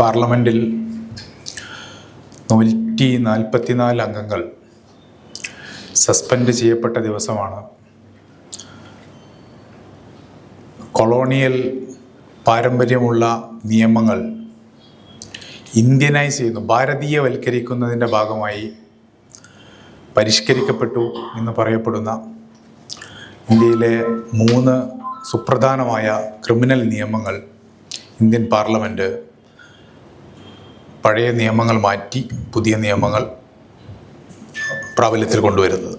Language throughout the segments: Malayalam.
പാർലമെന്റിൽ നൂറ്റി നാൽപ്പത്തിനാല് അംഗങ്ങൾ സസ്പെൻഡ് ചെയ്യപ്പെട്ട ദിവസമാണ്. കൊളോണിയൽ പാരമ്പര്യമുള്ള നിയമങ്ങൾ ഇന്ത്യനൈസ് ചെയ്യുന്നു ഭാരതീയവൽക്കരിക്കുന്നതിന്റെ ഭാഗമായി പരിഷ്കരിക്കപ്പെട്ടു എന്ന് പറയപ്പെടുന്ന ഇന്ത്യയിലെ മൂന്ന് സുപ്രധാനമായ ക്രിമിനൽ നിയമങ്ങൾ ഇന്ത്യൻ പാർലമെന്റ് പഴയ നിയമങ്ങൾ മാറ്റി പുതിയ നിയമങ്ങൾ പ്രാബല്യത്തിൽ കൊണ്ടുവരുന്നത്.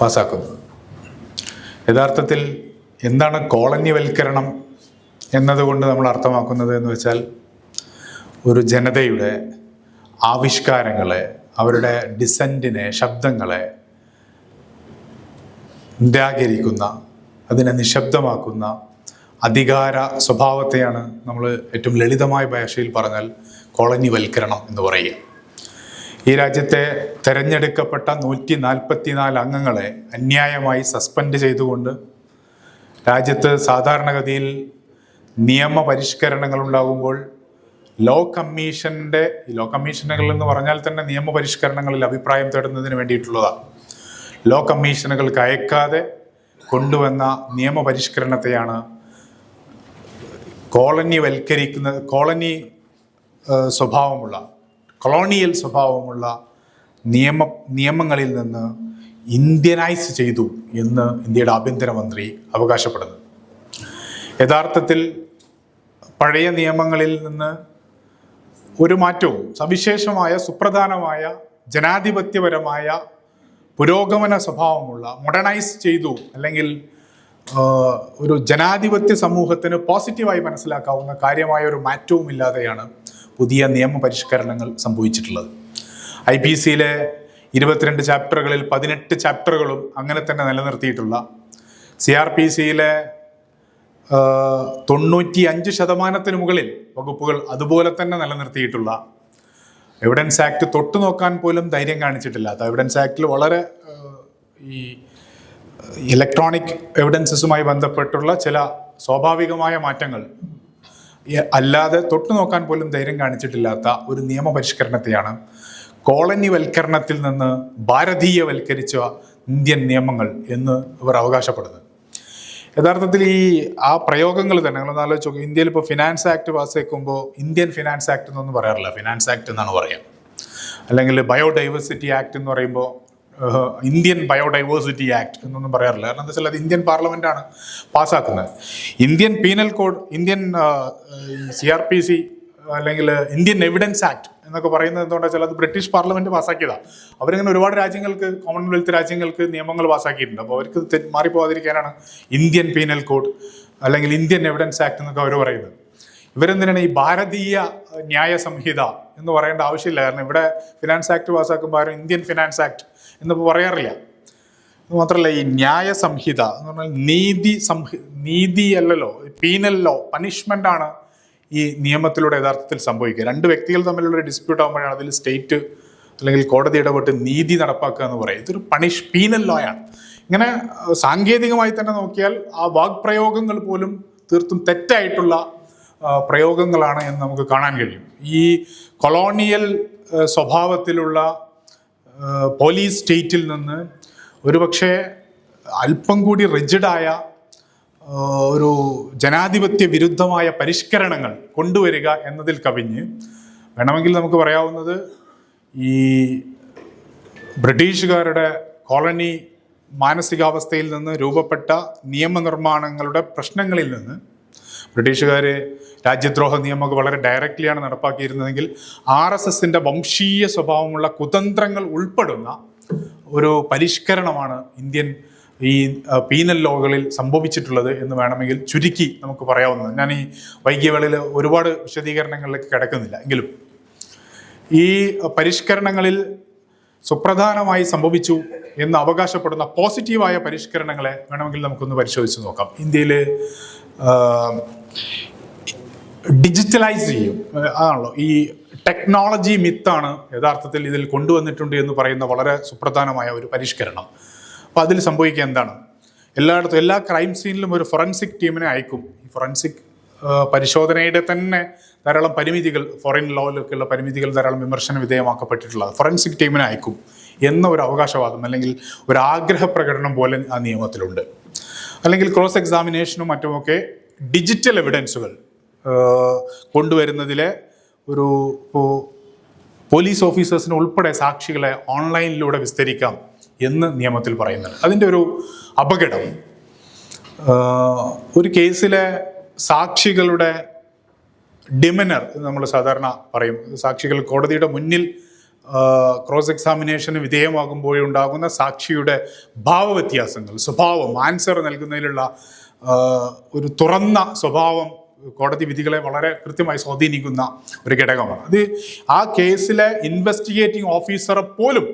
പാസ്സാക്കുന്നത് യഥാർത്ഥത്തിൽ എന്താണ് കോളനിവൽക്കരണം എന്നതുകൊണ്ട് നമ്മൾ അർത്ഥമാക്കുന്നത് എന്ന് വെച്ചാൽ ഒരു ജനതയുടെ ആവിഷ്കാരങ്ങളെ അവരുടെ ഡിസന്റിനെ ശബ്ദങ്ങളെ നിരാകരിക്കുന്ന അതിനെ നിശബ്ദമാക്കുന്ന അധികാര സ്വഭാവത്തെയാണ് നമ്മൾ ഏറ്റവും ലളിതമായ ഭാഷയിൽ പറഞ്ഞാൽ കോളനിവൽക്കരണം എന്ന് പറയുക. ഈ രാജ്യത്തെ തെരഞ്ഞെടുക്കപ്പെട്ട നൂറ്റി നാൽപ്പത്തിനാല് അംഗങ്ങളെ അന്യായമായി സസ്പെൻഡ് ചെയ്തുകൊണ്ട് രാജ്യത്ത് സാധാരണഗതിയിൽ നിയമ പരിഷ്കരണങ്ങൾ ഉണ്ടാകുമ്പോൾ ലോ കമ്മീഷന്റെ ലോ കമ്മീഷനുകൾ എന്ന് പറഞ്ഞാൽ തന്നെ നിയമപരിഷ്കരണങ്ങളിൽ അഭിപ്രായം തേടുന്നതിന് വേണ്ടിയിട്ടുള്ളതാണ് ലോ കമ്മീഷനുകൾക്ക് അയക്കാതെ കൊണ്ടുവന്ന നിയമ പരിഷ്കരണത്തെയാണ് കോളനി വൽക്കരിക്കുന്ന കോളനി സ്വഭാവമുള്ള കൊളോണിയൽ സ്വഭാവമുള്ള നിയമ നിയമങ്ങളിൽ നിന്ന് ഇന്ത്യനൈസ് ചെയ്തു എന്ന് ഇന്ത്യയുടെ ആഭ്യന്തരമന്ത്രി അവകാശപ്പെടുന്നു. യഥാർത്ഥത്തിൽ പഴയ നിയമങ്ങളിൽ നിന്ന് ഒരു മാറ്റവും സവിശേഷമായ സുപ്രധാനമായ ജനാധിപത്യപരമായ പുരോഗമന സ്വഭാവമുള്ള മോഡേണൈസ് ചെയ്തു അല്ലെങ്കിൽ ഒരു ജനാധിപത്യ സമൂഹത്തിന് പോസിറ്റീവായി മനസ്സിലാക്കാവുന്ന കാര്യമായ ഒരു മാറ്റവും ഇല്ലാതെയാണ് പുതിയ നിയമ പരിഷ്കരണങ്ങൾ സംഭവിച്ചിട്ടുള്ളത് ഐ പി സിയിലെ ഇരുപത്തിരണ്ട് ചാപ്റ്ററുകളിൽ പതിനെട്ട് ചാപ്റ്ററുകളും അങ്ങനെ തന്നെ നിലനിർത്തിയിട്ടുള്ള സി ആർ പി സിയിലെ തൊണ്ണൂറ്റി അഞ്ച് ശതമാനത്തിന് മുകളിൽ വകുപ്പുകൾ അതുപോലെ തന്നെ നിലനിർത്തിയിട്ടുള്ള എവിഡൻസ് ആക്ട് തൊട്ടു നോക്കാൻ പോലും ധൈര്യം കാണിച്ചിട്ടില്ലാത്ത എവിഡൻസ് ആക്ടിൽ വളരെ ഈ ഇലക്ട്രോണിക് എവിഡൻസസുമായി ബന്ധപ്പെട്ടുള്ള ചില സ്വാഭാവികമായ മാറ്റങ്ങൾ. അല്ലാതെ തൊട്ടു നോക്കാൻ പോലും ധൈര്യം കാണിച്ചിട്ടില്ലാത്ത ഒരു നിയമപരിഷ്കരണത്തെയാണ് കോളനിവൽക്കരണത്തിൽ നിന്ന് ഭാരതീയവൽക്കരിച്ച ഇന്ത്യൻ നിയമങ്ങൾ എന്ന് ഇവർ അവകാശപ്പെടുന്നത്. യഥാർത്ഥത്തിൽ ഈ ആ പ്രയോഗങ്ങൾ തന്നെ നിങ്ങളൊന്ന് ആലോചിച്ച് നോക്കും. ഇന്ത്യയിൽ ഇപ്പോൾ ഫിനാൻസ് ആക്ട് പാസ്സാക്കുമ്പോൾ ഇന്ത്യൻ ഫിനാൻസ് ആക്ട് എന്നൊന്നും പറയാറില്ല. ഫിനാൻസ് ആക്ട് എന്നാണ് പറയുക. അല്ലെങ്കിൽ ബയോഡൈവേഴ്സിറ്റി ആക്ട് എന്ന് പറയുമ്പോൾ ഇന്ത്യൻ ബയോഡൈവേഴ്സിറ്റി ആക്ട് എന്നൊന്നും പറയാറില്ല. കാരണം എന്താ വെച്ചാൽ അത് ഇന്ത്യൻ പാർലമെന്റാണ് പാസ്സാക്കുന്നത്. Indian penal code Indian C R P C അല്ലെങ്കിൽ ഇന്ത്യൻ എവിഡൻസ് ആക്ട് എന്നൊക്കെ പറയുന്നത് എന്തുകൊണ്ടാ വെച്ചാൽ അത് ബ്രിട്ടീഷ് പാർലമെന്റ് പാസ്സാക്കിയതാണ് അവരിങ്ങനെ ഒരുപാട് രാജ്യങ്ങൾക്ക് കോമൺവെൽത്ത് രാജ്യങ്ങൾക്ക് നിയമങ്ങൾ പാസ്സാക്കിയിട്ടുണ്ട്. അപ്പോൾ അവർക്ക് മാറിപ്പോകാതിരിക്കാനാണ് ഇന്ത്യൻ പീനൽ കോഡ് അല്ലെങ്കിൽ ഇന്ത്യൻ എവിഡൻസ് ആക്ട് എന്നൊക്കെ അവർ പറയുന്നത്. ഇവരെന്തിനാണ് ഈ ഭാരതീയ ന്യായ സംഹിത എന്ന് പറയേണ്ട ആവശ്യമില്ല. കാരണം ഇവിടെ ഫിനാൻസ് ആക്ട് പാസ്സാക്കുമ്പോൾ ഇന്ത്യൻ ഫിനാൻസ് ആക്ട് എന്നിപ്പോൾ പറയാറില്ല. മാത്രമല്ല ഈ ന്യായ സംഹിത എന്ന് പറഞ്ഞാൽ നീതി സംഹി നീതി അല്ലല്ലോ പീനൽ ലോ പണിഷ്മെന്റ് ആണ് ഈ നിയമത്തിലൂടെ യഥാർത്ഥത്തിൽ സംഭവിക്കുക. രണ്ട് വ്യക്തികൾ തമ്മിലുള്ള ഡിസ്പ്യൂട്ട് ആകുമ്പോഴാണ് അതിൽ സ്റ്റേറ്റ് അല്ലെങ്കിൽ കോടതി ഇടപെട്ട് നീതി നടപ്പാക്കുക എന്ന് പറയും ഇതൊരു പണിഷ് പീനൽ ലോ ആണ് ഇങ്ങനെ സാങ്കേതികമായി തന്നെ നോക്കിയാൽ ആ വാഗ്പ്രയോഗങ്ങൾ പോലും തീർത്തും തെറ്റായിട്ടുള്ള പ്രയോഗങ്ങളാണ് എന്ന് നമുക്ക് കാണാൻ കഴിയും. ഈ കൊളോണിയൽ സ്വഭാവത്തിലുള്ള പോലീസ് സ്റ്റേറ്റിൽ നിന്ന് ഒരുപക്ഷെ അല്പം കൂടി റിജിഡായ ഒരു ജനാധിപത്യ വിരുദ്ധമായ പരിഷ്കരണങ്ങൾ കൊണ്ടുവരിക എന്നതിൽ കവിഞ്ഞ് വേണമെങ്കിൽ നമുക്ക് പറയാവുന്നത് ഈ ബ്രിട്ടീഷുകാരുടെ കോളനി മാനസികാവസ്ഥയിൽ നിന്ന് രൂപപ്പെട്ട നിയമനിർമ്മാണങ്ങളുടെ പ്രശ്നങ്ങളിൽ നിന്ന് ബ്രിട്ടീഷുകാർ രാജ്യദ്രോഹ നിയമമൊക്കെ വളരെ ഡയറക്റ്റ്ലിയാണ് നടപ്പാക്കിയിരുന്നതെങ്കിൽ ആർ എസ് എസിന്റെ വംശീയ സ്വഭാവമുള്ള കുതന്ത്രങ്ങൾ ഉൾപ്പെടുന്ന ഒരു പരിഷ്കരണമാണ് ഇന്ത്യൻ ഈ പീനൽ ലോകളിൽ സംഭവിച്ചിട്ടുള്ളത് എന്ന് വേണമെങ്കിൽ ചുരുക്കി നമുക്ക് പറയാവുന്നത് ഞാൻ ഈ വൈകിയവേളയിൽ ഒരുപാട് വിശദീകരണങ്ങളിലേക്ക് കിടക്കുന്നില്ല. എങ്കിലും ഈ പരിഷ്കരണങ്ങളിൽ സുപ്രധാനമായി സംഭവിച്ചു എന്ന് അവകാശപ്പെടുന്ന പോസിറ്റീവായ പരിഷ്കരണങ്ങളെ വേണമെങ്കിൽ നമുക്കൊന്ന് പരിശോധിച്ച് നോക്കാം. ഇന്ത്യയിൽ ഡിജിറ്റലൈസ് ചെയ്യും. അതാണല്ലോ ഈ ടെക്നോളജി മിത്താണ് യഥാർത്ഥത്തിൽ ഇതിൽ കൊണ്ടുവന്നിട്ടുണ്ട് എന്ന് പറയുന്ന വളരെ സുപ്രധാനമായ ഒരു പരിഷ്കരണം. അപ്പോൾ അതിൽ സംഭവിക്കുക എന്താണ്? എല്ലായിടത്തും എല്ലാ ക്രൈം സീനിലും ഒരു ഫൊറൻസിക് ടീമിനെ അയക്കും. ഫൊറൻസിക് പരിശോധനയുടെ തന്നെ ധാരാളം പരിമിതികൾ ഫോറിൻ ലോയിലൊക്കെയുള്ള പരിമിതികൾ ധാരാളം വിമർശന വിധേയമാക്കപ്പെട്ടിട്ടുള്ളത് ഫൊറൻസിക് ടീമിനെ അയക്കും എന്ന ഒരു അവകാശവാദം അല്ലെങ്കിൽ ഒരു ആഗ്രഹ പ്രകടനം പോലെ ആ നിയമത്തിലുണ്ട്. അല്ലെങ്കിൽ ക്രോസ് എക്സാമിനേഷനും മറ്റുമൊക്കെ ഡിജിറ്റൽ എവിഡൻസുകൾ കൊണ്ടുവരുന്നതിലെ ഒരു ഇപ്പോൾ പോലീസ് ഓഫീസേഴ്സിന് ഉൾപ്പെടെ സാക്ഷികളെ ഓൺലൈനിലൂടെ വിസ്തരിക്കാം എന്ന് നിയമത്തിൽ പറയുന്നുണ്ട്. അതിന്റെ ഒരു അപകടം ഒരു കേസിലെ സാക്ഷികളുടെ ഡിമിനർ നമ്മൾ സാധാരണ പറയും. സാക്ഷികൾ കോടതിയുടെ മുന്നിൽ ക്രോസ് എക്സാമിനേഷന് വിധേയമാകുമ്പോഴുണ്ടാകുന്ന സാക്ഷിയുടെ ഭാവവ്യത്യാസങ്ങൾ സ്വഭാവം ആൻസർ നൽകുന്നതിലുള്ള ഒരു തുറന്ന സ്വഭാവം കോടതി വിധികളെ വളരെ കൃത്യമായി സ്വാധീനിക്കുന്ന ഒരു ഘടകമാണ്. അത് ആ കേസിലെ ഇൻവെസ്റ്റിഗേറ്റിംഗ് ഓഫീസറെ പോലും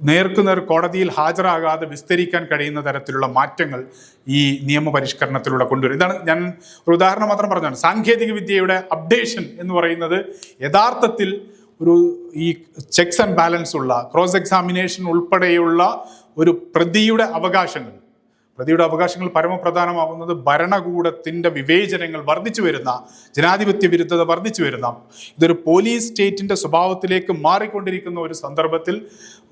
നേർക്കുനേർ കോടതിയിൽ ഹാജരാകാതെ വിസ്തരിക്കാൻ കഴിയുന്ന തരത്തിലുള്ള മാറ്റങ്ങൾ ഈ നിയമപരിഷ്കരണത്തിലൂടെ കൊണ്ടുവരും. ഇതാണ് ഞാൻ ഒരു ഉദാഹരണം മാത്രം പറഞ്ഞാണ്. സാങ്കേതിക വിദ്യയുടെ അപ്ഡേഷൻ എന്ന് പറയുന്നത് യഥാർത്ഥത്തിൽ ഒരു ഈ ചെക്സ് ആൻഡ് ബാലൻസ് ഉള്ള ക്രോസ് എക്സാമിനേഷൻ ഉൾപ്പെടെയുള്ള ഒരു പ്രതിയുടെ അവകാശങ്ങൾ. പ്രതിയുടെ അവകാശങ്ങൾ പരമപ്രധാനമാകുന്നത് ഭരണകൂടത്തിന്റെ വിവേചനങ്ങൾ വർദ്ധിച്ചു വരുന്ന ജനാധിപത്യ വിരുദ്ധത വർദ്ധിച്ചു വരുന്ന ഇതൊരു പോലീസ് സ്റ്റേറ്റിന്റെ സ്വഭാവത്തിലേക്ക് മാറിക്കൊണ്ടിരിക്കുന്ന ഒരു സന്ദർഭത്തിൽ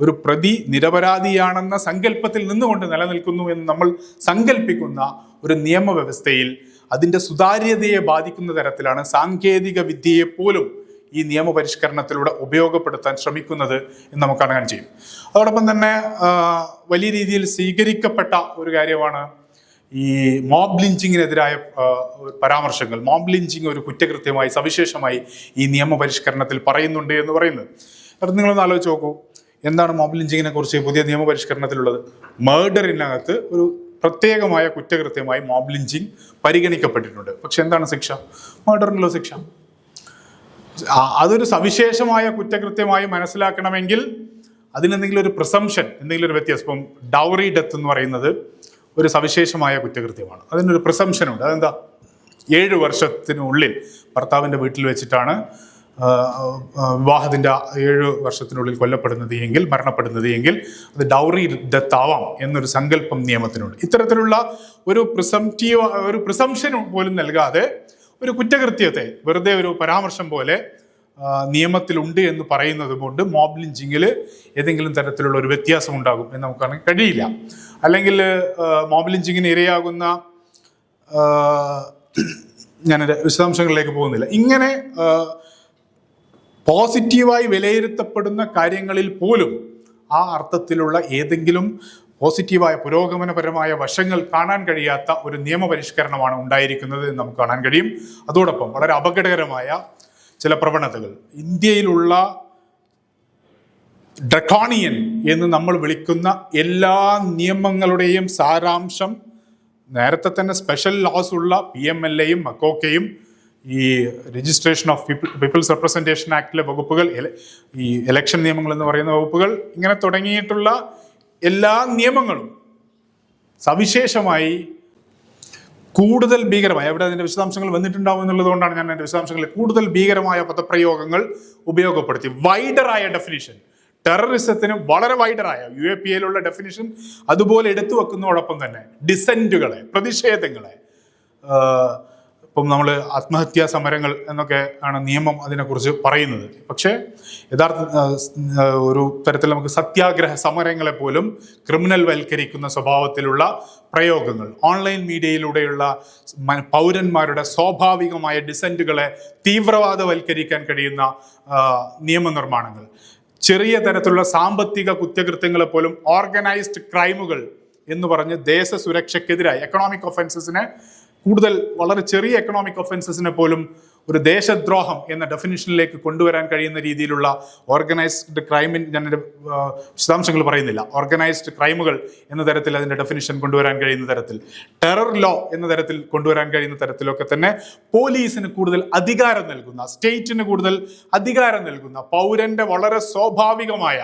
ഒരു പ്രതി നിരപരാധിയാണെന്ന സങ്കല്പത്തിൽ നിന്നുകൊണ്ട് നിലനിൽക്കുന്നു എന്ന് നമ്മൾ സങ്കല്പിക്കുന്ന ഒരു നിയമവ്യവസ്ഥയിൽ അതിന്റെ സുതാര്യതയെ ബാധിക്കുന്ന തരത്തിലാണ് സാങ്കേതിക വിദ്യയെ പോലും ഈ നിയമപരിഷ്കരണത്തിലൂടെ ഉപയോഗപ്പെടുത്താൻ ശ്രമിക്കുന്നത് എന്ന് നമുക്ക് കാണാൻ ചെയ്യും. അതോടൊപ്പം തന്നെ വലിയ രീതിയിൽ സ്വീകരിക്കപ്പെട്ട ഒരു കാര്യമാണ് ഈ മോബ് ലിഞ്ചിങ്ങിനെതിരായ പരാമർശങ്ങൾ. മോബ് ലിഞ്ചിങ് ഒരു കുറ്റകൃത്യമായി സവിശേഷമായി ഈ നിയമപരിഷ്കരണത്തിൽ പറയുന്നുണ്ട് എന്ന് പറയുന്നത്. അത് നിങ്ങളൊന്ന് ആലോചിച്ച് നോക്കൂ. എന്താണ് മോബ് ലിഞ്ചിങ്ങിനെ കുറിച്ച് പുതിയ നിയമപരിഷ്കരണത്തിലുള്ളത്? മേർഡറിനകത്ത് ഒരു പ്രത്യേകമായ കുറ്റകൃത്യമായി മോബ് ലിഞ്ചിങ് പരിഗണിക്കപ്പെട്ടിട്ടുണ്ട്. പക്ഷെ എന്താണ് ശിക്ഷ? മേർഡറിനുള്ള ശിക്ഷ. അതൊരു സവിശേഷമായ കുറ്റകൃത്യമായി മനസ്സിലാക്കണമെങ്കിൽ അതിനെന്തെങ്കിലും ഒരു പ്രിസംഷൻ എന്തെങ്കിലും ഒരു വ്യത്യാസം. ഇപ്പം ഡൗറി ഡെത്ത് എന്ന് പറയുന്നത് ഒരു സവിശേഷമായ കുറ്റകൃത്യമാണ്. അതിനൊരു പ്രിസംഷൻ ഉണ്ട്. അതെന്താ? ഏഴ് വർഷത്തിനുള്ളിൽ ഭർത്താവിന്റെ വീട്ടിൽ വെച്ചിട്ടാണ് വിവാഹത്തിന്റെ ഏഴ് വർഷത്തിനുള്ളിൽ കൊല്ലപ്പെടുന്നത് എങ്കിൽ മരണപ്പെടുന്നത് എങ്കിൽ അത് ഡൗറി ഡെത്ത് ആവാം എന്നൊരു സങ്കല്പം നിയമത്തിനുണ്ട്. ഇത്തരത്തിലുള്ള ഒരു പ്രിസംറ്റീവ് ഒരു പ്രിസംഷൻ പോലും നൽകാതെ ഒരു കുറ്റകൃത്യത്തെ വെറുതെ ഒരു പരാമർശം പോലെ നിയമത്തിലുണ്ട് എന്ന് പറയുന്നത് കൊണ്ട് മോബ് ലിഞ്ചിങ്ങിൽ ഏതെങ്കിലും തരത്തിലുള്ള ഒരു വ്യത്യാസം ഉണ്ടാകും എന്ന് നമുക്ക് കാണാൻ കഴിയില്ല. അല്ലെങ്കിൽ മോബ് ലിഞ്ചിങ്ങിന് ഇരയാകുന്ന ഞാൻ വിശദാംശങ്ങളിലേക്ക് പോകുന്നില്ല. ഇങ്ങനെ പോസിറ്റീവായി വിലയിരുത്തപ്പെടുന്ന കാര്യങ്ങളിൽ പോലും ആ അർത്ഥത്തിലുള്ള ഏതെങ്കിലും പോസിറ്റീവായ പുരോഗമനപരമായ വശങ്ങൾ കാണാൻ കഴിയാത്ത ഒരു നിയമപരിഷ്കരണമാണ് ഉണ്ടായിരിക്കുന്നത് എന്ന് നമുക്ക് കാണാൻ കഴിയും. അതോടൊപ്പം വളരെ അപകടകരമായ ചില പ്രവണതകൾ. ഇന്ത്യയിലുള്ള ഡ്രക്കോണിയൻ എന്ന് നമ്മൾ വിളിക്കുന്ന എല്ലാ നിയമങ്ങളുടെയും സാരാംശം നേരത്തെ തന്നെ സ്പെഷ്യൽ ലോസ് ഉള്ള പി എം എൽ എയും മക്കോക്കയും ഈ registration of people people's representation ആക്ടിലെ വകുപ്പുകൾ ഈ ഇലക്ഷൻ നിയമങ്ങൾ എന്ന് പറയുന്ന വകുപ്പുകൾ ഇങ്ങനെ തുടങ്ങിയിട്ടുള്ള എല്ലാ നിയമങ്ങളും സവിശേഷമായി കൂടുതൽ ഭീകരമായ അവിടെ അതിന്റെ വിശദാംശങ്ങൾ വന്നിട്ടുണ്ടാവും എന്നുള്ളതുകൊണ്ടാണ് ഞാൻ അതിന്റെ വിശദാംശങ്ങളിൽ കൂടുതൽ ഭീകരമായ പദപ്രയോഗങ്ങൾ ഉപയോഗപ്പെടുത്തി. വൈഡറായ ഡെഫിനിഷൻ ടെററിസത്തിന് വളരെ വൈഡറായ യു എ പി എയിലുള്ള ഡെഫിനിഷൻ അതുപോലെ എടുത്തു വെക്കുന്നതോടൊപ്പം തന്നെ ഡിസെന്റുകളെ പ്രതിഷേധങ്ങളെ ഇപ്പം നമ്മൾ ആത്മഹത്യാ സമരങ്ങൾ എന്നൊക്കെ ആണ് നിയമം അതിനെക്കുറിച്ച് പറയുന്നത്. പക്ഷേ യഥാർത്ഥ ഒരു തരത്തിൽ നമുക്ക് സത്യാഗ്രഹ സമരങ്ങളെ പോലും ക്രിമിനൽ വൽക്കരിക്കുന്ന സ്വഭാവത്തിലുള്ള പ്രയോഗങ്ങൾ ഓൺലൈൻ മീഡിയയിലൂടെയുള്ള പൗരന്മാരുടെ സ്വാഭാവികമായ ഡിസന്റുകളെ തീവ്രവാദവൽക്കരിക്കാൻ കഴിയുന്ന നിയമനിർമ്മാണങ്ങൾ. ചെറിയ തരത്തിലുള്ള സാമ്പത്തിക കുറ്റകൃത്യങ്ങളെ പോലും ഓർഗനൈസ്ഡ് ക്രൈമുകൾ എന്ന് പറഞ്ഞ് ദേശ സുരക്ഷയ്ക്കെതിരായി എക്കണോമിക് ഒഫൻസസിനെ കൂടുതൽ വളരെ ചെറിയ എക്കണോമിക് ഒഫൻസസിനെ പോലും ഒരു ദേശദ്രോഹം എന്ന ഡെഫിനിഷനിലേക്ക് കൊണ്ടുവരാൻ കഴിയുന്ന രീതിയിലുള്ള ഓർഗനൈസ്ഡ് ക്രൈമിൻ ഞാൻ വിശദാംശങ്ങൾ പറയുന്നില്ല. ഓർഗനൈസ്ഡ് ക്രൈമുകൾ എന്ന തരത്തിൽ അതിന്റെ ഡെഫിനിഷൻ കൊണ്ടുവരാൻ കഴിയുന്ന തരത്തിൽ. ടെറർ ലോ എന്ന തരത്തിൽ കൊണ്ടുവരാൻ കഴിയുന്ന തരത്തിലൊക്കെ തന്നെ പോലീസിന് കൂടുതൽ അധികാരം നൽകുന്ന സ്റ്റേറ്റിന് കൂടുതൽ അധികാരം നൽകുന്ന പൗരന്റെ വളരെ സ്വാഭാവികമായ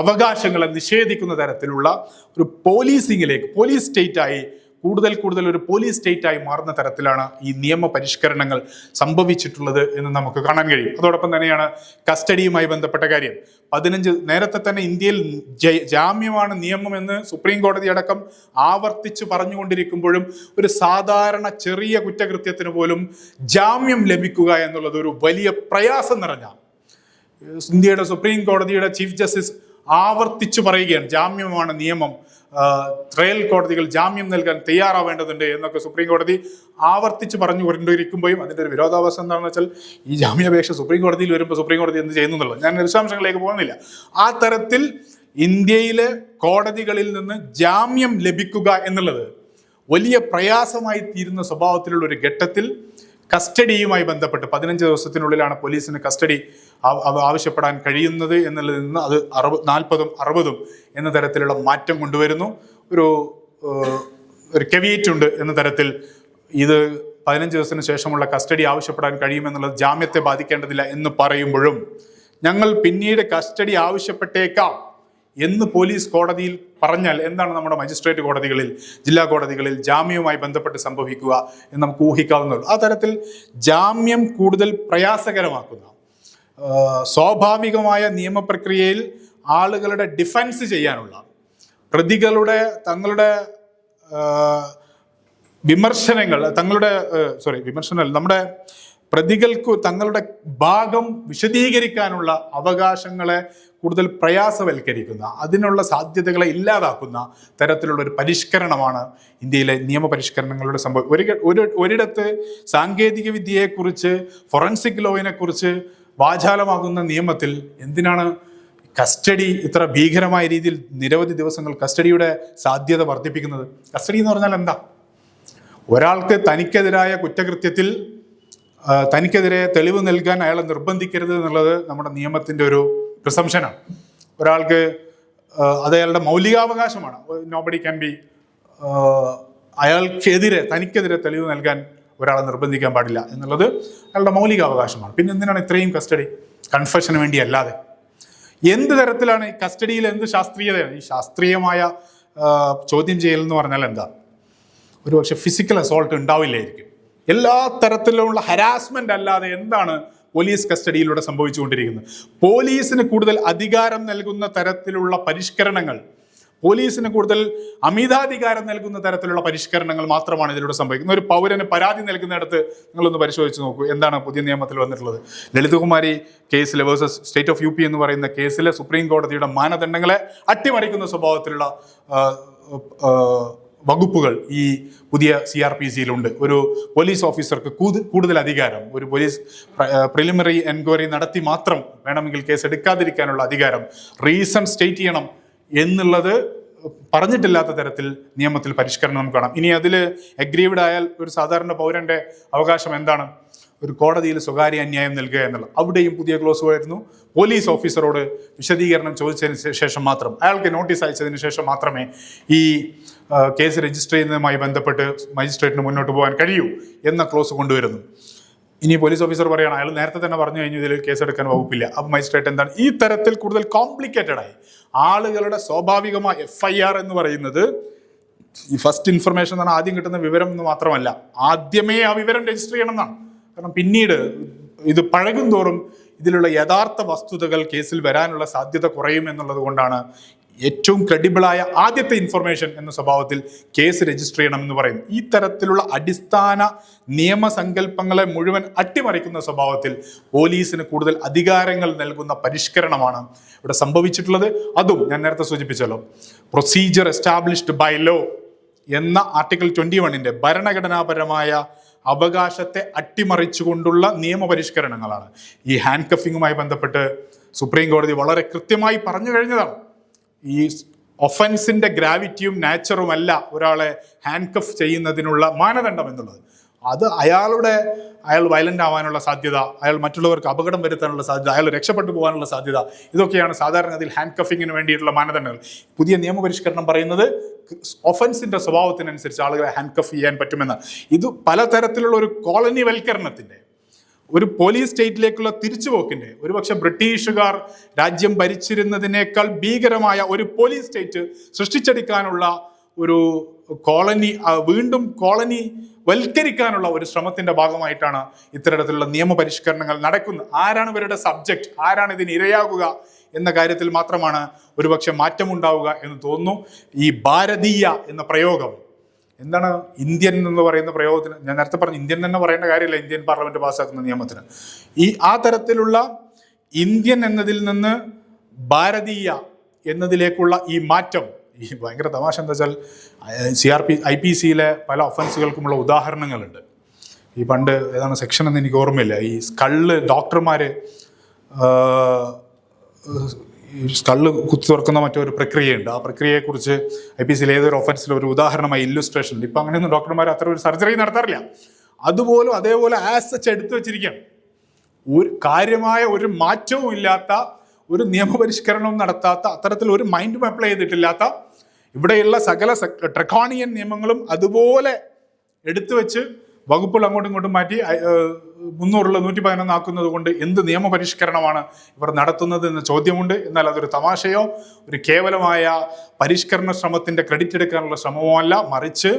അവകാശങ്ങളെ നിഷേധിക്കുന്ന തരത്തിലുള്ള ഒരു പോലീസിങ്ങിലേക്ക് പോലീസ് സ്റ്റേറ്റായി കൂടുതൽ കൂടുതൽ ഒരു പോലീസ് സ്റ്റേറ്റ് ആയി മാറുന്ന തരത്തിലാണ് ഈ നിയമ പരിഷ്കരണങ്ങൾ സംഭവിച്ചിട്ടുള്ളത് എന്ന് നമുക്ക് കാണാൻ കഴിയും. അതോടൊപ്പം തന്നെയാണ് കസ്റ്റഡിയുമായി ബന്ധപ്പെട്ട കാര്യം. പതിനഞ്ച് നേരത്തെ തന്നെ ഇന്ത്യയിൽ ജാമ്യമാണ് നിയമം എന്ന് സുപ്രീം കോടതി അടക്കം ആവർത്തിച്ച് പറഞ്ഞുകൊണ്ടിരിക്കുമ്പോഴും ഒരു സാധാരണ ചെറിയ കുറ്റകൃത്യത്തിന് പോലും ജാമ്യം ലഭിക്കുക എന്നുള്ളത് ഒരു വലിയ പ്രയാസം നിറഞ്ഞ. ഇന്ത്യയുടെ സുപ്രീം കോടതിയുടെ ചീഫ് ജസ്റ്റിസ് ആവർത്തിച്ചു പറയുകയാണ്. ജാമ്യമാണ് നിയമം. ട്രയൽ കോടതികൾ ജാമ്യം നൽകാൻ തയ്യാറാവേണ്ടതുണ്ട് എന്നൊക്കെ സുപ്രീം കോടതി ആവർത്തിച്ച് പറഞ്ഞു കൊണ്ടിരിക്കുമ്പോഴും അതിന്റെ ഒരു വിരോധാഭാസം എന്താണെന്ന് വെച്ചാൽ ഈ ജാമ്യാപേക്ഷ സുപ്രീം കോടതിയിൽ വരുമ്പോൾ സുപ്രീം കോടതി എന്ത് ചെയ്യുന്നു എന്നുള്ളത്. ഞാൻ വിശദാംശങ്ങളിലേക്ക് പോകുന്നില്ല. ആ തരത്തിൽ ഇന്ത്യയിലെ കോടതികളിൽ നിന്ന് ജാമ്യം ലഭിക്കുക എന്നുള്ളത് വലിയ പ്രയാസമായി തീരുന്ന സ്വഭാവത്തിലുള്ള ഒരു ഘട്ടത്തിൽ കസ്റ്റഡിയുമായി ബന്ധപ്പെട്ട് പതിനഞ്ച് ദിവസത്തിനുള്ളിലാണ് പോലീസിന് കസ്റ്റഡി ആവശ്യപ്പെടാൻ കഴിയുന്നത് എന്നുള്ളതിൽ നിന്ന് അത് അറുപത് നാൽപ്പതും അറുപതും എന്ന തരത്തിലുള്ള മാറ്റം കൊണ്ടുവരുന്നു. ഒരു ഒരു കെവിയേറ്റ് ഉണ്ട് എന്ന തരത്തിൽ ഇത് പതിനഞ്ച് ദിവസത്തിന് ശേഷമുള്ള കസ്റ്റഡി ആവശ്യപ്പെടാൻ കഴിയുമെന്നുള്ളത് ജാമ്യത്തെ ബാധിക്കേണ്ടതില്ല എന്ന് പറയുമ്പോഴും ഞങ്ങൾ പിന്നീട് കസ്റ്റഡി ആവശ്യപ്പെട്ടേക്കാം. എന്ന് പോലീസ് കോടതിയിൽ പറഞ്ഞാൽ എന്താണ് നമ്മുടെ മജിസ്ട്രേറ്റ് കോടതികളിൽ ജില്ലാ കോടതികളിൽ ജാമ്യവുമായി ബന്ധപ്പെട്ട് സംഭവിക്കുക എന്ന് നമുക്ക് ഊഹിക്കാവുന്നുള്ളൂ ആ തരത്തിൽ ജാമ്യം കൂടുതൽ പ്രയാസകരമാക്കുന്ന സ്വാഭാവികമായ നിയമപ്രക്രിയയിൽ ആളുകളുടെ ഡിഫൻസ് ചെയ്യാനുള്ള പ്രതികളുടെ തങ്ങളുടെ വിമർശനങ്ങൾ തങ്ങളുടെ സോറി വിമർശനങ്ങൾ നമ്മുടെ പ്രതികൾക്ക് തങ്ങളുടെ ഭാഗം വിശദീകരിക്കാനുള്ള അവകാശങ്ങളെ കൂടുതൽ പ്രയാസവൽക്കരിക്കുന്ന അതിനുള്ള സാധ്യതകളെ ഇല്ലാതാക്കുന്ന തരത്തിലുള്ള ഒരു പരിഷ്കരണമാണ് ഇന്ത്യയിലെ നിയമപരിഷ്കരണങ്ങളുടെ സംഭവം. ഒരു ഒരു ഒരിടത്ത് സാങ്കേതിക വിദ്യയെക്കുറിച്ച് ഫൊറൻസിക് ലോയിനെ കുറിച്ച് വാചാലമാകുന്ന നിയമത്തിൽ എന്തിനാണ് കസ്റ്റഡി ഇത്ര ഭീകരമായ രീതിയിൽ നിരവധി ദിവസങ്ങൾ കസ്റ്റഡിയുടെ സാധ്യത വർദ്ധിപ്പിക്കുന്നത്? കസ്റ്റഡി എന്ന് പറഞ്ഞാൽ എന്താ? ഒരാൾക്ക് തനിക്കെതിരായ കുറ്റകൃത്യത്തിൽ തനിക്കെതിരെ തെളിവ് നൽകാൻ അയാളെ നിർബന്ധിക്കരുത് എന്നുള്ളത് നമ്മുടെ നിയമത്തിന്റെ ഒരു പ്രിസംഷനാണ് ഒരാൾക്ക് അത് അയാളുടെ മൗലികാവകാശമാണ്. നോബഡി ക്യാൻ ബി അയാൾക്കെതിരെ തനിക്കെതിരെ തെളിവ് നൽകാൻ ഒരാളെ നിർബന്ധിക്കാൻ പാടില്ല എന്നുള്ളത് അയാളുടെ മൗലികാവകാശമാണ്. പിന്നെ എന്തിനാണ് ഇത്രയും കസ്റ്റഡി? കൺഫഷന് വേണ്ടി അല്ലാതെ. എന്ത് തരത്തിലാണ് ഈ കസ്റ്റഡിയിൽ എന്ത് ശാസ്ത്രീയതയാണ്? ഈ ശാസ്ത്രീയമായ ചോദ്യം ചെയ്യൽ എന്ന് പറഞ്ഞാൽ എന്താ? ഒരുപക്ഷെ ഫിസിക്കൽ അസോൾട്ട് ഉണ്ടാവില്ലായിരിക്കും. എല്ലാ തരത്തിലുള്ള ഹരാസ്മെന്റ് അല്ലാതെ എന്താണ് പോലീസ് കസ്റ്റഡിയിലൂടെ സംഭവിച്ചുകൊണ്ടിരിക്കുന്നത്? പോലീസിന് കൂടുതൽ അധികാരം നൽകുന്ന തരത്തിലുള്ള പരിഷ്കരണങ്ങൾ പോലീസിന് കൂടുതൽ അമിതാധികാരം നൽകുന്ന തരത്തിലുള്ള പരിഷ്കരണങ്ങൾ മാത്രമാണ് ഇതിലൂടെ സംഭവിക്കുന്നത്. ഒരു പൗരന് പരാതി നൽകുന്നിടത്ത് നിങ്ങളൊന്ന് പരിശോധിച്ച് നോക്കൂ. എന്താണ് പുതിയ നിയമത്തിൽ വന്നിട്ടുള്ളത്? ലളിതകുമാരി കേസിലെ versus state of U P എന്ന് പറയുന്ന കേസിലെ സുപ്രീം കോടതിയുടെ മാനദണ്ഡങ്ങളെ അട്ടിമറിക്കുന്ന സ്വഭാവത്തിലുള്ള വകുപ്പുകൾ ഈ പുതിയ സി ആർ പി സിയിലുണ്ട് ഒരു പോലീസ് ഓഫീസർക്ക് കൂടുതൽ അധികാരം ഒരു പോലീസ് പ്രിലിമിനറി എൻക്വയറി നടത്തി മാത്രം വേണമെങ്കിൽ കേസ് എടുക്കാതിരിക്കാനുള്ള അധികാരം റീസൺ സ്റ്റേറ്റ് ചെയ്യണം എന്നുള്ളത് പറഞ്ഞിട്ടില്ലാത്ത തരത്തിൽ നിയമത്തിൽ പരിഷ്കരണം നമുക്ക് കാണാം. ഇനി അതിൽ എഗ്രീവ്ഡ് ആയാൽ ഒരു സാധാരണ പൗരന്റെ അവകാശം എന്താണ്? ഒരു കോടതിയിൽ സ്വകാര്യ അന്യായം നൽകുക എന്നുള്ളത്. അവിടെയും പുതിയ ക്ലോസ് വരുന്നു. പോലീസ് ഓഫീസറോട് വിശദീകരണം ചോദിച്ചതിന് ശേഷം മാത്രം അയാൾക്ക് നോട്ടീസ് അയച്ചതിന് ശേഷം മാത്രമേ ഈ കേസ് രജിസ്റ്റർ ചെയ്യുന്നതുമായി ബന്ധപ്പെട്ട് മജിസ്ട്രേറ്റിന് മുന്നോട്ട് പോകാൻ കഴിയൂ എന്ന ക്ലോസ് കൊണ്ടുവരുന്നു. ഇനി പോലീസ് ഓഫീസർ പറയണം അയാൾ നേരത്തെ തന്നെ പറഞ്ഞു കഴിഞ്ഞു ഇതിൽ കേസെടുക്കാൻ വകുപ്പില്ല. അപ്പം മജിസ്ട്രേറ്റ് എന്താണ് ഈ തരത്തിൽ കൂടുതൽ കോംപ്ലിക്കേറ്റഡ് ആയി. ആളുകളുടെ സ്വാഭാവികമായ എഫ് ഐ ആർ എന്ന് പറയുന്നത് ഈ ഫസ്റ്റ് ഇൻഫർമേഷൻ എന്നാണ് ആദ്യം കിട്ടുന്ന വിവരം എന്ന് മാത്രമല്ല ആദ്യമേ ആ വിവരം രജിസ്റ്റർ ചെയ്യണം എന്നാണ് കാരണം പിന്നീട് ഇത് പഴകും തോറും ഇതിലുള്ള യഥാർത്ഥ വസ്തുതകൾ കേസിൽ വരാനുള്ള സാധ്യത കുറയും എന്നുള്ളത് കൊണ്ടാണ് ഏറ്റവും ക്രെഡിബിളായ ആദ്യത്തെ ഇൻഫർമേഷൻ എന്ന സ്വഭാവത്തിൽ കേസ് രജിസ്റ്റർ ചെയ്യണം എന്ന് പറയും ഈ തരത്തിലുള്ള അടിസ്ഥാന നിയമസങ്കല്പങ്ങളെ മുഴുവൻ അട്ടിമറിക്കുന്ന സ്വഭാവത്തിൽ പോലീസിന് കൂടുതൽ അധികാരങ്ങൾ നൽകുന്ന പരിഷ്കരണമാണ് ഇവിടെ സംഭവിച്ചിട്ടുള്ളത്. അതും ഞാൻ നേരത്തെ സൂചിപ്പിച്ചല്ലോ. പ്രൊസീജിയർ എസ്റ്റാബ്ലിഷ്ഡ് ബൈ ലോ എന്ന ആർട്ടിക്കിൾ ട്വന്റി വണ്ണിന്റെ ഭരണഘടനാപരമായ അവകാശത്തെ അട്ടിമറിച്ചുകൊണ്ടുള്ള നിയമപരിഷ്കരണങ്ങളാണ്. ഈ ഹാൻഡ് കഫിങ്ങുമായി ബന്ധപ്പെട്ട് സുപ്രീം കോടതി വളരെ കൃത്യമായി പറഞ്ഞു കഴിഞ്ഞതാണ്. ഈ ഒഫൻസിന്റെ ഗ്രാവിറ്റിയും നാച്ചറും അല്ല ഒരാളെ ഹാൻഡ് കഫ് ചെയ്യുന്നതിനുള്ള മാനദണ്ഡം എന്നുള്ളത്. അത് അയാളുടെ അയാൾ വയലന്റ് ആവാനുള്ള സാധ്യത അയാൾ മറ്റുള്ളവർക്ക് അപകടം വരുത്താനുള്ള സാധ്യത അയാൾ രക്ഷപ്പെട്ടു പോകാനുള്ള സാധ്യത ഇതൊക്കെയാണ് സാധാരണഗതിയിൽ ഹാൻഡ് കഫിങ്ങിന് വേണ്ടിയിട്ടുള്ള മാനദണ്ഡങ്ങൾ. പുതിയ നിയമപരിഷ്കരണം പറയുന്നത് ഒഫൻസിന്റെ സ്വഭാവത്തിനനുസരിച്ച് ആളുകളെ ഹാൻഡ് കഫ് ചെയ്യാൻ പറ്റുമെന്ന് ഇത് പലതരത്തിലുള്ള ഒരു കോളനി വൽക്കരണത്തിന്റെ ഒരു പോലീസ് സ്റ്റേറ്റിലേക്കുള്ള തിരിച്ചുപോക്കിന്റെ ഒരുപക്ഷെ ബ്രിട്ടീഷുകാർ രാജ്യം ഭരിച്ചിരുന്നതിനേക്കാൾ ഭീകരമായ ഒരു പോലീസ് സ്റ്റേറ്റ് സൃഷ്ടിച്ചെടുക്കാനുള്ള ഒരു കോളനി വീണ്ടും കോളനി വൽക്കരിക്കാനുള്ള ഒരു ശ്രമത്തിന്റെ ഭാഗമായിട്ടാണ് ഇത്തരത്തിലുള്ള നിയമപരിഷ്കരണങ്ങൾ നടക്കുന്നത്. ആരാണ് ഇവരുടെ സബ്ജക്റ്റ് ആരാണ് ഇതിന് ഇരയാകുക എന്ന കാര്യത്തിൽ മാത്രമാണ് ഒരുപക്ഷെ മാറ്റമുണ്ടാവുക എന്ന് തോന്നുന്നു. ഈ ഭാരതീയ എന്ന പ്രയോഗം എന്താണ് ഇന്ത്യൻ എന്ന് പറയുന്ന പ്രയോഗത്തിന് ഞാൻ നേരത്തെ പറഞ്ഞു ഇന്ത്യൻ തന്നെ പറയേണ്ട കാര്യമില്ല ഇന്ത്യൻ പാർലമെന്റ് പാസ്സാക്കുന്ന നിയമത്തിന്. ഈ ആ തരത്തിലുള്ള ഇന്ത്യൻ എന്നതിൽ നിന്ന് ഭാരതീയ എന്നതിലേക്കുള്ള ഈ മാറ്റം ഈ ഭയങ്കര തമാശ എന്താ വെച്ചാൽ C R P I P സിയിലെ പല ഒഫൻസുകൾക്കുമുള്ള ഉദാഹരണങ്ങളുണ്ട്. ഈ പണ്ട് ഏതാണ് സെക്ഷൻ എന്ന് എനിക്ക് ഓർമ്മയില്ല. ഈ കള്ള് ഡോക്ടർമാര് ഈ സ്കള്ള് കുത്തി തുറക്കുന്ന മറ്റൊരു പ്രക്രിയയുണ്ട്. ആ പ്രക്രിയയെക്കുറിച്ച് ഐ പി സിയിൽ ഏതൊരു ഒഫൻസിൽ ഒരു ഉദാഹരണമായി ഇല്ലുസ്ട്രേഷൻ ഇപ്പം അങ്ങനെയൊന്നും ഡോക്ടർമാർ അത്ര ഒരു സർജറി നടത്താറില്ല. അതുപോലും അതേപോലെ ആസ് സച്ച് എടുത്തു വെച്ചിരിക്കുകയാണ്. ഒരു കാര്യമായ ഒരു മാറ്റവും ഇല്ലാത്ത ഒരു നിയമപരിഷ്കരണവും നടത്താത്ത അത്തരത്തിൽ ഒരു മൈൻഡും അപ്ലൈ ചെയ്തിട്ടില്ലാത്ത ഇവിടെയുള്ള സകല ട്രക്കോണിയൻ നിയമങ്ങളും അതുപോലെ എടുത്തു വെച്ച് വകുപ്പുകൾ അങ്ങോട്ടും ഇങ്ങോട്ടും മാറ്റി മുന്നൂറുള്ള നൂറ്റി പതിനൊന്ന് ആക്കുന്നത് കൊണ്ട് എന്ത് നിയമപരിഷ്കരണമാണ് ഇവർ നടത്തുന്നത് എന്ന ചോദ്യമുണ്ട്. എന്നാൽ അതൊരു തമാശയോ ഒരു കേവലമായ പരിഷ്കരണ ശ്രമത്തിന്റെ ക്രെഡിറ്റ് എടുക്കാനുള്ള ശ്രമമോ അല്ല മറിച്ച്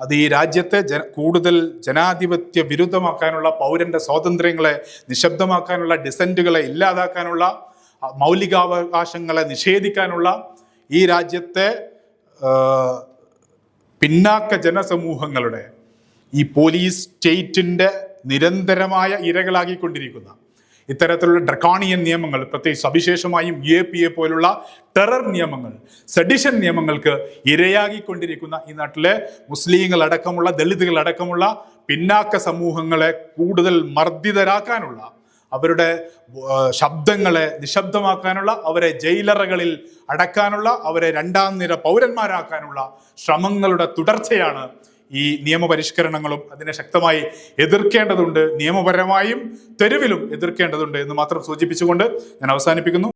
അത് ഈ രാജ്യത്തെ ജന കൂടുതൽ ജനാധിപത്യ വിരുദ്ധമാക്കാനുള്ള പൗരന്റെ സ്വാതന്ത്ര്യങ്ങളെ നിശബ്ദമാക്കാനുള്ള ഡിസന്റുകളെ ഇല്ലാതാക്കാനുള്ള മൗലികാവകാശങ്ങളെ നിഷേധിക്കാനുള്ള ഈ രാജ്യത്തെ പിന്നാക്ക ജനസമൂഹങ്ങളുടെ ഈ പോലീസ് സ്റ്റേറ്റിന്റെ നിരന്തരമായ ഇരകളാക്കിക്കൊണ്ടിരിക്കുന്ന ഇത്തരത്തിലുള്ള ഡ്രക്കോണിയൻ നിയമങ്ങൾ പ്രത്യേകിച്ച് സവിശേഷമായും എ പി എ പോലുള്ള ടെറർ നിയമങ്ങൾ സെഡിഷൻ നിയമങ്ങൾക്ക് ഇരയാകിക്കൊണ്ടിരിക്കുന്ന ഈ നാട്ടിലെ ദളിതുകൾ അടക്കമുള്ള പിന്നാക്ക സമൂഹങ്ങളെ കൂടുതൽ മർദ്ദിതരാക്കാനുള്ള അവരുടെ ശബ്ദങ്ങളെ നിശബ്ദമാക്കാനുള്ള അവരെ ജയിലറകളിൽ അടക്കാനുള്ള അവരെ രണ്ടാം നിര പൗരന്മാരാക്കാനുള്ള ശ്രമങ്ങളുടെ തുടർച്ചയാണ് ഈ നിയമപരിഷ്കരണങ്ങളും അതിനെ ശക്തമായി എതിർക്കേണ്ടതുണ്ട്. നിയമപരമായും തെരുവിലും എതിർക്കേണ്ടതുണ്ട് എന്ന് മാത്രം സൂചിപ്പിച്ചുകൊണ്ട് ഞാൻ അവസാനിപ്പിക്കുന്നു.